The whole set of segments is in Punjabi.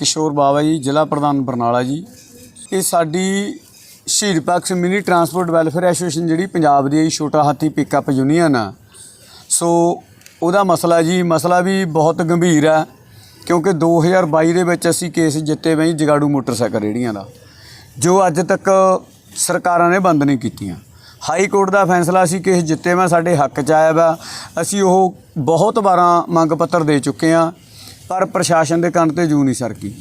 ਕਿਸ਼ੋਰ ਬਾਵਾ ਜੀ, ਜ਼ਿਲ੍ਹਾ ਪ੍ਰਧਾਨ ਬਰਨਾਲਾ ਜੀ। ਇਹ ਸਾਡੀ ਸ਼ਹੀਦ Bhagat Singh mini transport welfare association ਜਿਹੜੀ ਪੰਜਾਬ ਦੀ ਛੋਟਾ ਹਾਥੀ ਪਿਕਅਪ ਯੂਨੀਅਨ ਆ। ਸੋ ਉਹਦਾ ਮਸਲਾ ਜੀ, ਮਸਲਾ ਵੀ ਬਹੁਤ ਗੰਭੀਰ ਆ, ਕਿਉਂਕਿ 2022 ਦੇ ਵਿੱਚ ਅਸੀਂ ਕੇਸ ਜਿੱਤੇ ਬਈ ਜਗਾੜੂ ਮੋਟਰਸਾਈਕਲ ਰੇੜੀਆਂ ਦਾ, ਜੋ ਅੱਜ ਤੱਕ ਸਰਕਾਰਾਂ ਨੇ ਬੰਦ ਨਹੀਂ ਕੀਤੀਆਂ। ਹਾਈ ਕੋਰਟ ਦਾ ਫੈਸਲਾ ਅਸੀਂ ਕਿ ਜਿੱਤੇ ਮੈਂ ਸਾਡੇ ਹੱਕ 'ਚ ਆਇਆ ਵਾ। ਅਸੀਂ ਉਹ ਬਹੁਤ ਵਾਰਾਂ ਮੰਗ ਪੱਤਰ ਦੇ ਚੁੱਕੇ ਹਾਂ ਪਰ ਪ੍ਰਸ਼ਾਸਨ ਦੇ ਕੰਨ ਤੇ ਜੂ ਨਹੀਂ ਸਰਕੀ।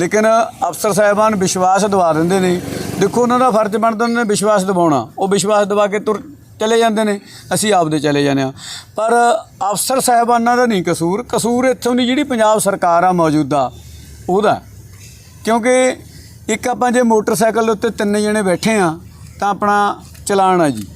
ਲੇਕਿਨ ਅਫਸਰ ਸਾਹਿਬਾਨ ਵਿਸ਼ਵਾਸ ਦਿਵਾ ਦਿੰਦੇ ਨੇ। ਦੇਖੋ, ਉਹਨਾਂ ਦਾ ਫਰਜ਼ ਬਣਦਾ ਉਹਨਾਂ ਨੇ ਵਿਸ਼ਵਾਸ ਦਿਵਾਉਣਾ ਉਹ ਵਿਸ਼ਵਾਸ ਦਿਵਾ ਕੇ ਤੁਰ ਚਲੇ ਜਾਂਦੇ ਨੇ। ਅਸੀਂ ਆਪਦੇ ਚਲੇ ਜਾਂਦੇ ਆ ਪਰ ਅਫਸਰ ਸਾਹਿਬਾਨਾਂ ਦਾ ਨਹੀਂ ਕਸੂਰ। ਕਸੂਰ ਇੱਥੋਂ ਦੀ ਜਿਹੜੀ ਪੰਜਾਬ ਸਰਕਾਰ ਆ ਮੌਜੂਦਾ, ਉਹਦਾ। ਕਿਉਂਕਿ ਇੱਕ ਆਪਾਂ ਜੇ ਮੋਟਰਸਾਈਕਲ ਉੱਤੇ ਤਿੰਨ ਜਣੇ ਬੈਠੇ ਆ ਤਾਂ ਆਪਣਾ ਚਲਾਨ ਆ ਜੀ।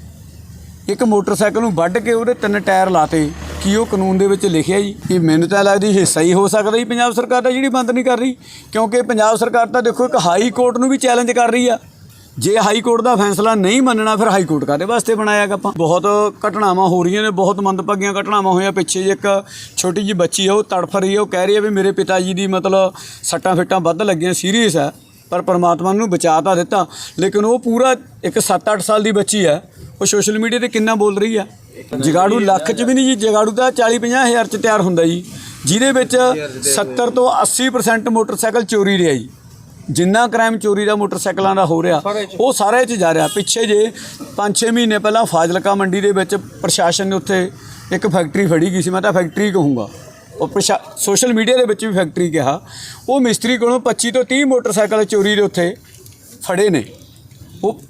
ਇੱਕ ਮੋਟਰਸਾਈਕਲ ਨੂੰ ਵੱਢ ਕੇ ਉਹਦੇ ਤਿੰਨ ਟਾਇਰ ਲਾਤੇ। ਕੀ ਉਹ ਕਾਨੂੰਨ ਦੇ ਵਿੱਚ ਲਿਖਿਆ ਜੀ? ਇਹ ਮੈਨੂੰ ਤਾਂ ਲੱਗਦੀ ਹਿੱਸਾ ਹੀ ਹੋ ਸਕਦਾ ਜੀ ਪੰਜਾਬ ਸਰਕਾਰ ਦਾ ਜਿਹੜੀ ਬੰਦ ਨਹੀਂ ਕਰ ਰਹੀ? ਕਿਉਂਕਿ ਪੰਜਾਬ ਸਰਕਾਰ ਤਾਂ ਦੇਖੋ ਇੱਕ ਹਾਈ ਕੋਰਟ ਨੂੰ ਵੀ ਚੈਲੰਜ ਕਰ ਰਹੀ ਆ। ਜੇ ਹਾਈ ਕੋਰਟ ਦਾ ਫੈਸਲਾ ਨਹੀਂ ਮੰਨਣਾ, ਫਿਰ ਹਾਈ ਕੋਰਟ ਕਾਦੇ ਵਾਸਤੇ ਬਣਾਇਆ ਗਾ ਆਪਾਂ? ਬਹੁਤ ਘਟਨਾਵਾਂ ਹੋ ਰਹੀਆਂ ਨੇ, ਬਹੁਤ ਮੰਦਭਾਗੀਆਂ ਘਟਨਾਵਾਂ ਹੋਈਆਂ ਪਿੱਛੇ ਜੇ ਇੱਕ ਛੋਟੀ ਜੀ ਬੱਚੀ ਆ, ਉਹ ਤੜਫ ਰਹੀ ਆ, ਉਹ ਕਹਿ ਰਹੀ ਆ ਵੀ ਮੇਰੇ ਪਿਤਾ ਜੀ ਦੀ ਮਤਲਬ ਸੱਟਾਂ ਫਿੱਟਾਂ ਵੱਧ ਲੱਗੀਆਂ ਸੀਰੀਅਸ ਆ, ਪਰ ਪਰਮਾਤਮਾ ਨੂੰ ਬਚਾ ਤਾਂ ਦਿੱਤਾ। ਲੇਕਿਨ ਉਹ ਪੂਰਾ ਇੱਕ 7-8 ਸਾਲ ਦੀ ਬੱਚੀ ਆ, ਉਹ ਸੋਸ਼ਲ ਮੀਡੀਆ ਤੇ ਕਿੰਨਾ ਬੋਲ ਰਹੀ ਆ? ਜਗਾੜੂ ਲੱਖ ਚ ਵੀ ਨਹੀਂ ਜੀ ਜਗਾੜੂ ਤਾਂ 40-50 ਹਜ਼ਾਰ ਚ ਤਿਆਰ ਹੁੰਦਾ ਜੀ। ਜਿਹਦੇ ਵਿੱਚ 70 ਤੋਂ 80% ਮੋਟਰਸਾਈਕਲ ਚੋਰੀ ਰਿਹਾ ਜੀ। ਜਿੰਨਾ ਕ੍ਰਾਈਮ ਚੋਰੀ ਦਾ ਮੋਟਰਸਾਈਕਲਾਂ ਦਾ ਹੋ ਰਿਹਾ ਉਹ ਸਾਰੇ ਚ ਜਾ ਰਿਹਾ। ਪਿੱਛੇ ਜੇ 5-6 ਮਹੀਨੇ ਪਹਿਲਾਂ ਫਾਜ਼ਿਲਕਾ ਮੰਡੀ ਦੇ ਵਿੱਚ ਪ੍ਰਸ਼ਾਸਨ ਨੇ ਉੱਥੇ ਇੱਕ ਫੈਕਟਰੀ ਫੜੀ ਗਈ ਸੀ ਮੈਂ ਤਾਂ ਫੈਕਟਰੀ ਕਹੂੰਗਾ। ਉਹ ਸੋਸ਼ਲ ਮੀਡੀਆ ਦੇ ਵਿੱਚ ਵੀ ਫੈਕਟਰੀ ਕਿਹਾ। ਉਹ ਮਿਸਤਰੀ ਕੋਲੋਂ 25 ਤੋਂ 30 ਮੋਟਰਸਾਈਕਲ ਚੋਰੀ ਦੇ ਉੱਥੇ ਫੜੇ ਨੇ। ਉਹ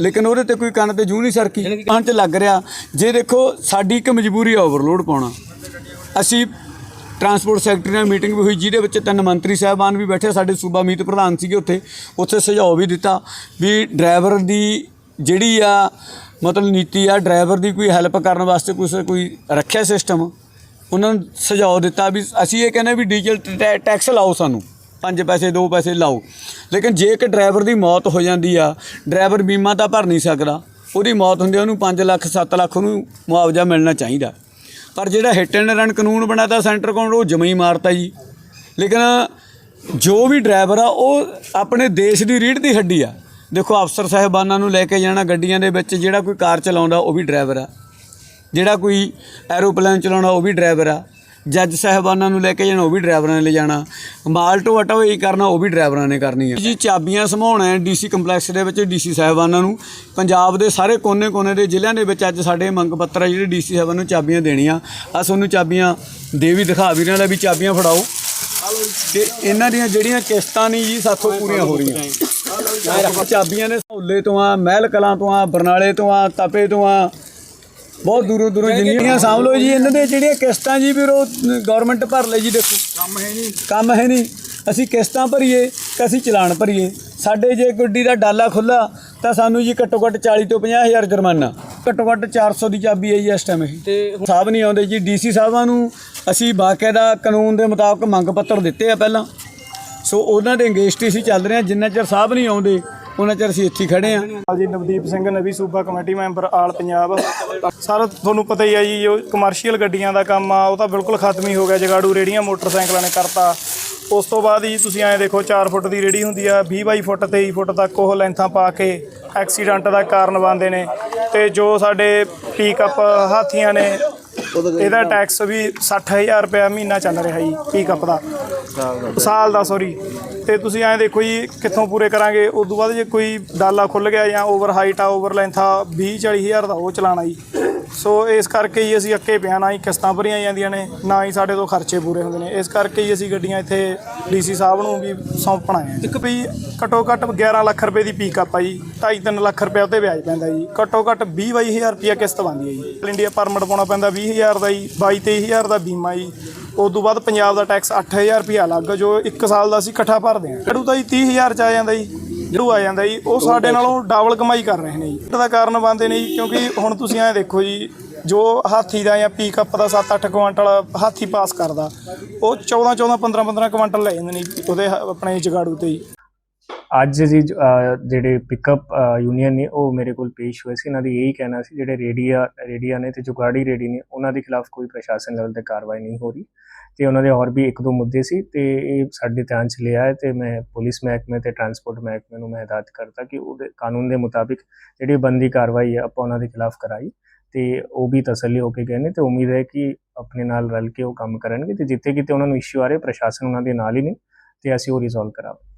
ਲੇਕਿਨ ਉਹਦੇ ਤੇ ਕੋਈ ਕੰਨ ਤੇ ਜੂ ਨਹੀਂ ਸਰਕੀ। ਕੰਨ ਚ ਲੱਗ ਰਿਹਾ। ਜੇ ਦੇਖੋ ਸਾਡੀ ਇੱਕ ਮਜਬੂਰੀ ਆ ਓਵਰਲੋਡ ਪਾਉਣਾ। ਅਸੀਂ ਟਰਾਂਸਪੋਰਟ ਸੈਕਟਰੀ ਨਾਲ ਮੀਟਿੰਗ ਵੀ ਹੋਈ ਜਿਹਦੇ ਵਿੱਚ ਤਿੰਨ ਮੰਤਰੀ ਸਾਹਿਬਾਨ ਵੀ ਬੈਠੇ ਸਾਡੇ ਸੂਬਾ ਮੀਤ ਪ੍ਰਧਾਨ ਸੀਗੇ ਉੱਥੇ। ਉੱਥੇ ਸੁਝਾਅ ਵੀ ਦਿੱਤਾ ਵੀ ਡਰਾਈਵਰ ਦੀ ਜਿਹੜੀ ਆ ਮਤਲਬ ਨੀਤੀ ਆ ਡਰਾਈਵਰ ਦੀ ਕੋਈ ਹੈਲਪ ਕਰਨ ਵਾਸਤੇ ਕੁਛ ਕੋਈ ਰੱਖਿਆ ਸਿਸਟਮ ਉਹਨਾਂ ਨੂੰ ਸੁਝਾਅ ਦਿੱਤਾ ਵੀ ਅਸੀਂ ਇਹ ਕਹਿੰਦੇ ਵੀ ਡੀਜ਼ਲ ਟੈਕਸ ਲਾਓ ਸਾਨੂੰ। ਪੰਜ ਪੈਸੇ, ਦੋ ਪੈਸੇ ਲਾਓ। ਲੇਕਿਨ ਜੇ ਇੱਕ ਡਰਾਈਵਰ ਦੀ ਮੌਤ ਹੋ ਜਾਂਦੀ ਆ, ਡਰਾਈਵਰ ਬੀਮਾ ਤਾਂ ਭਰ ਨਹੀਂ ਸਕਦਾ। ਉਹਦੀ ਮੌਤ ਹੁੰਦੀ ਉਹਨੂੰ 5 ਲੱਖ 7 ਲੱਖ ਉਹਨੂੰ ਮੁਆਵਜ਼ਾ ਮਿਲਣਾ ਚਾਹੀਦਾ। ਪਰ ਜਿਹੜਾ ਹਿੱਟ ਐਂਡ ਰਨ ਕਾਨੂੰਨ ਬਣਾਤਾ ਸੈਂਟਰ ਕੋਲ, ਉਹ ਜਮਈ ਮਾਰਤਾ ਜੀ। ਲੇਕਿਨ ਜੋ ਵੀ ਡਰਾਈਵਰ ਆ, ਉਹ ਆਪਣੇ ਦੇਸ਼ ਦੀ ਰੀੜ ਦੀ ਹੱਡੀ ਆ। ਦੇਖੋ, ਅਫਸਰ ਸਾਹਿਬਾਨਾਂ ਨੂੰ ਲੈ ਕੇ ਜਾਣਾ ਗੱਡੀਆਂ ਦੇ ਵਿੱਚ, ਜਿਹੜਾ ਕੋਈ ਕਾਰ ਚਲਾਉਂਦਾ, ਉਹ ਵੀ ਡਰਾਈਵਰ ਆ। ਜਿਹੜਾ ਕੋਈ ਐਰੋਪਲੇਨ ਚਲਾਉਣਾ ਉਹ ਵੀ ਡਰਾਈਵਰ ਆ। ਜੱਜ ਸਾਹਿਬਾਨਾਂ ਨੂੰ ਲੈ ਕੇ ਜਾਣਾ, ਉਹ ਵੀ ਡਰਾਈਵਰਾਂ ਨੇ ਲੈ ਜਾਣਾ। ਮਾਲ ਢੋ ਹਟਾਈ ਕਰਨਾ, ਉਹ ਵੀ ਡਰਾਈਵਰਾਂ ਨੇ ਕਰਨੀ ਹੈ। ਜੀ, ਚਾਬੀਆਂ ਸੰਭਾਉਣਾ ਹੈ ਡੀਸੀ ਕੰਪਲੈਕਸ ਦੇ ਵਿੱਚ, ਡੀਸੀ ਸਾਹਿਬਾਨਾਂ ਨੂੰ। ਪੰਜਾਬ ਦੇ ਸਾਰੇ ਕੋਨੇ-ਕੋਨੇ ਦੇ ਜ਼ਿਲ੍ਹਿਆਂ ਦੇ ਵਿੱਚ ਅੱਜ ਸਾਡੇ ਮੰਗ ਪੱਤਰ ਆ, ਜਿਹੜੇ ਡੀਸੀ ਸਾਹਿਬਾਨ ਨੂੰ ਚਾਬੀਆਂ ਦੇਣੀਆਂ। ਆ ਤੁਹਾਨੂੰ ਚਾਬੀਆਂ ਦੇ ਵੀ ਦਿਖਾ ਵੀ ਰਹੇ ਵੀ ਚਾਬੀਆਂ ਫੜਾਓ। ਤੇ ਇਹਨਾਂ ਦੀਆਂ ਜਿਹੜੀਆਂ ਕਿਸ਼ਤਾਂ ਨਹੀਂ ਜੀ, ਸਾਥੋਂ ਪੂਰੀਆਂ ਹੋ ਰਹੀਆਂ। ਚਾਬੀਆਂ ਨੇ ਸਹੌਲੇ ਤੋਂ ਆ, ਮਹਿਲ ਕਲਾਂ ਤੋਂ ਆ, ਬਰਨਾਲੇ ਤੋਂ ਆ, ਤਪੇ ਤੋਂ ਆ ਬਹੁਤ ਦੂਰੋਂ ਦੂਰੋਂ ਜਿੰਨੀਆਂ ਸਾਂਭ ਲਓ ਜੀ ਇਹਨਾਂ ਦੇ ਜਿਹੜੀਆਂ ਕਿਸ਼ਤਾਂ ਜੀ ਵੀਰੋ ਗਵਰਨਮੈਂਟ ਭਰ ਲਈ ਜੀ ਦੇਖੋ। ਕੰਮ ਹੈ ਨਹੀਂ। ਕੰਮ ਹੈ ਨਹੀਂ। ਅਸੀਂ ਕਿਸ਼ਤਾਂ ਭਰੀਏ ਕਿ ਅਸੀਂ ਚਲਾਨ ਭਰੀਏ। ਸਾਡੇ ਜੇ ਗੱਡੀ ਦਾ ਡਾਲਾ ਖੁੱਲਾ ਤਾਂ ਸਾਨੂੰ ਜੀ ਘੱਟੋ ਘੱਟ 40 ਤੋਂ 50 ਹਜ਼ਾਰ ਜੁਰਮਾਨਾ। ਘੱਟੋ ਘੱਟ 400 ਦੀ ਚਾਬੀ ਹੈ ਜੀ ਇਸ ਟਾਈਮ ਇਹ। ਤੇ ਸਾਹਿਬ ਨਹੀਂ ਆਉਂਦੇ ਜੀ। ਡੀਸੀ ਸਾਹਿਬਾਂ ਨੂੰ ਅਸੀਂ ਬਾਕਾਇਦਾ ਕਾਨੂੰਨ ਦੇ ਮੁਤਾਬਕ ਮੰਗ ਪੱਤਰ ਦਿੱਤੇ ਆ ਪਹਿਲਾਂ। ਸੋ ਉਹਨਾਂ ਦੇ ਅੰਗੇਸ਼ਟੀ ਸੀ ਚੱਲ ਰਹੇ ਆ ਜਿੰਨਾ ਚਿਰ ਸਾਹਿਬ ਨਹੀਂ ਆਉਂਦੇ ਉਹਨਾਂ ਚਿਰ ਅਸੀਂ ਇੱਥੇ ਹੀ ਖੜੇ ਆ ਜੀ ਨਵਦੀਪ ਸਿੰਘ, ਨਵੀਂ ਸੂਬਾ committee member, all Punjab. Sir ਤੁਹਾਨੂੰ ਪਤਾ ਹੀ ਆ ਜੀ ਜੋ ਕਮਰਸ਼ੀਅਲ ਗੱਡੀਆਂ ਦਾ ਕੰਮ ਆ, ਉਹ ਤਾਂ ਬਿਲਕੁਲ ਖਤਮ ਹੀ ਹੋ ਗਿਆ। ਜਗਾੜੂ ਰੇੜੀਆਂ ਮੋਟਰਸਾਈਕਲਾਂ ਨੇ ਕਰਤਾ। ਉਸ ਤੋਂ ਬਾਅਦ ਜੀ, ਤੁਸੀਂ ਐਂ ਦੇਖੋ 4 ਫੁੱਟ ਦੀ ਰੇੜੀ ਹੁੰਦੀ ਆ 20 ਬਾਈ ਫੁੱਟ 23 ਫੁੱਟ ਤੱਕ ਉਹ ਲੈਂਥਾਂ ਪਾ ਕੇ ਐਕਸੀਡੈਂਟ ਦਾ ਕਾਰਨ ਬਣਦੇ ਨੇ। ਤੇ ਜੋ ਸਾਡੇ ਪੀਕਅਪ ਹਾਥੀਆਂ ਨੇ, ਇਹਦਾ ਟੈਕਸ ਵੀ 60000 ਰੁਪਏ ਮਹੀਨਾ ਚੱਲ ਰਿਹਾ ਜੀ ਪੀਕਅਪ ਦਾ। ਸਾਲ ਦਾ ਸੌਰੀ ਤੇ ਤੁਸੀਂ ਐਂ ਦੇਖੋ ਜੀ, ਕਿੱਥੋਂ ਪੂਰੇ ਕਰਾਂਗੇ? ਉਸ ਤੋਂ ਬਾਅਦ ਜੇ ਕੋਈ ਡਾਲਾ ਖੁੱਲ ਗਿਆ ਜਾਂ ਓਵਰ ਹਾਈਟ ਆ ਓਵਰ ਲੈਂਥ ਆ 20 40000 ਦਾ ਉਹ ਚਲਾਣਾ ਜੀ। ਸੋ ਇਸ ਕਰਕੇ ਹੀ ਅਸੀਂ ਅੱਕੇ ਪਿਆ, ਨਾ ਹੀ ਕਿਸ਼ਤਾਂ ਭਰੀਆਂ ਜਾਂਦੀਆਂ ਨੇ, ਨਾ ਹੀ ਸਾਡੇ ਤੋਂ ਖਰਚੇ ਪੂਰੇ ਹੁੰਦੇ ਨੇ। ਇਸ ਕਰਕੇ ਹੀ ਅਸੀਂ ਗੱਡੀਆਂ ਇੱਥੇ ਡੀਸੀ ਸਾਹਿਬ ਨੂੰ ਵੀ ਸੌਂਪਣ ਆਏ ਇੱਕ ਵੀ ਘੱਟੋ ਘੱਟ 11 ਲੱਖ ਰੁਪਏ ਦੀ ਪੀਕਅਪ ਆ ਜੀ 2.5 ਲੱਖ ਰੁਪਏ ਉੱਤੇ ਵਿਆਜ ਪੈਂਦਾ ਜੀ। ਘੱਟੋ ਘੱਟ 20 22000 ਰੁਪਏ ਕਿਸ਼ਤ ਬਣਦੀ ਹੈ ਜੀ। ਇੰਡੀਆ ਪਰਮਿਟ ਪਾਉਣਾ ਪੈਂਦਾ 20000 ਦਾ ਜੀ 22 23000 ਦਾ ਬੀਮਾ ਜੀ। ਉਸ ਤੋਂ ਬਾਅਦ ਪੰਜਾਬ ਦਾ ਟੈਕਸ 8000 ਰੁਪਏ ਲੱਗ ਜੋ 1 ਸਾਲ ਦਾ ਅਸੀਂ ਇਕੱਠਾ ਭਰਦੇ ਹਾਂ। ਜੜੂ ਤਾਂ ਜੀ 30000 ਚ ਆ ਜਾਂਦਾ ਜੀ ਜੜੂ ਆ ਜਾਂਦਾ ਜੀ। ਉਹ ਸਾਡੇ ਨਾਲੋਂ ਡਬਲ ਕਮਾਈ ਕਰ ਰਹੇ ਨੇ ਜੀ। ਇਹਦਾ ਕਾਰਨ ਬਣਦੇ ਨੇ ਜੀ ਕਿਉਂਕਿ ਹੁਣ ਤੁਸੀਂ ਐਂ ਦੇਖੋ ਜੀ ਜੋ ਹਾਥੀ ਦਾ ਜਾਂ ਪੀਕਅਪ ਦਾ 7-8 ਕੁਆਂਟਲ ਹਾਥੀ ਪਾਸ ਕਰਦਾ ਉਹ 14-14 15-15 ਕੁਆਂਟਲ ਲੈ ਜਾਂਦੇ ਨੇ ਉਹਦੇ ਆਪਣੇ ਜਗਾੜੂ ਤੇ ਜੀ। ਅੱਜ ਜੀ ਜਿਹੜੇ ਪਿਕਅਪ ਯੂਨੀਅਨ ਨੇ, ਉਹ ਮੇਰੇ ਕੋਲ ਪੇਸ਼ ਹੋਏ ਸੀ। ਇਹਨਾਂ ਦੀ ਇਹੀ ਕਹਿਣਾ ਸੀ, ਜਿਹੜੇ ਰੇਡੀਆ ਰੇਡੀਆ ਨੇ ਤੇ ਜੁਗਾੜੀ ਰੇਡੀ ਨੇ, ਉਹਨਾਂ ਦੇ ਖਿਲਾਫ ਕੋਈ ਪ੍ਰਸ਼ਾਸਨ ਲੈਵਲ ਤੇ ਕਾਰਵਾਈ ਨਹੀਂ ਹੋ ਰਹੀ। ਤੇ ਉਹਨਾਂ ਦੇ ਹੋਰ ਵੀ ਇੱਕ ਦੋ ਮੁੱਦੇ ਸੀ ਤੇ ਇਹ ਸਾਡੇ ਧਿਆਨ ਚ ਲਿਆ ਹੈ ਤੇ ਮੈਂ ਪੁਲਿਸ ਮਹਿਕਮੇ ਤੇ ਟਰਾਂਸਪੋਰਟ ਮਹਿਕਮੇ ਨੂੰ ਮੈਂ ਹਦਾਇਤ ਕਰਤਾ ਕਿ ਉਹਦੇ ਕਾਨੂੰਨ ਦੇ ਮੁਤਾਬਿਕ ਜਿਹੜੀ ਬੰਦੀ ਕਾਰਵਾਈ ਹੈ, ਆਪਾਂ ਉਹਨਾਂ ਦੇ ਖਿਲਾਫ ਕਰਾਈ ਤੇ ਉਹ ਵੀ ਤਸੱਲੀ ਹੋ ਕੇ ਗਏ ਨੇ ਤੇ ਉਮੀਦ ਹੈ ਕਿ ਆਪਣੇ ਨਾਲ ਰਲ ਕੇ ਉਹ ਕੰਮ ਕਰਨਗੇ ਤੇ ਜਿੱਥੇ ਕਿਤੇ ਉਹਨਾਂ ਨੂੰ ਇਸ਼ੂ ਆ ਰਹੇ, ਪ੍ਰਸ਼ਾਸਨ ਉਹਨਾਂ ਦੇ ਨਾਲ ਹੀ ਨੇ ਤੇ ਅਸੀਂ ਉਹ ਰਿਜ਼ੋਲਵ ਕਰਾਂਗੇ।